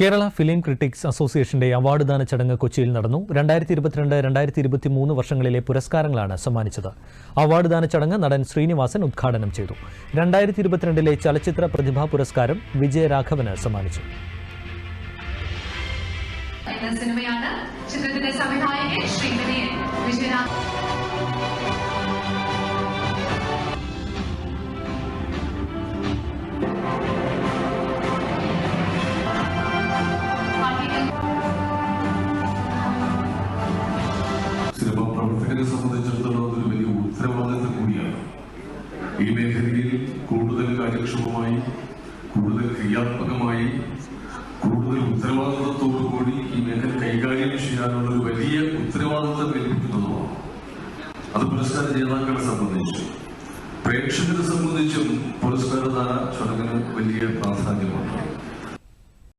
Kerala film critics അസോസിയേഷന്റെ award ദാന ചടങ്ങ് കൊച്ചിയിൽ നടന്നു. രണ്ടായിരത്തി ഇരുപത്തിരണ്ട് രണ്ടായിരത്തി ഇരുപത്തി മൂന്ന് വർഷങ്ങളിലെ പുരസ്കാരങ്ങളാണ് സമ്മാനിച്ചത്. അവാർഡ് ദാന ചടങ്ങ് നടൻ ശ്രീനിവാസൻ ഉദ്ഘാടനം ചെയ്തു. രണ്ടായിരത്തി ഇരുപത്തിരണ്ടിലെ ചലച്ചിത്ര പ്രതിഭാ പുരസ്കാരം വിജയരാഘവന് സമ്മാനിച്ചു. സിനിമയാണ് ചിത്രത്തിന്റെ സംവിധായകൻ ഈ മേഖലയിൽ കൂടുതൽ കാര്യക്ഷമമായി കൂടുതൽ ക്രിയാത്മകമായി കൂടുതൽ ഉത്തരവാദിത്തത്തോടു കൂടി ഈ മേഖല കൈകാര്യം ചെയ്യാനുള്ള ഒരു വലിയ ഉത്തരവാദിത്തം ഏൽപ്പിക്കുന്നതുമാണ്. അത് പുരസ്കാര ജേതാക്കളെ സംബന്ധിച്ചു. പ്രേക്ഷകരെ സംബന്ധിച്ചും പുരസ്കാരദാന ചടങ്ങിന് വലിയ പ്രാധാന്യമുണ്ട്.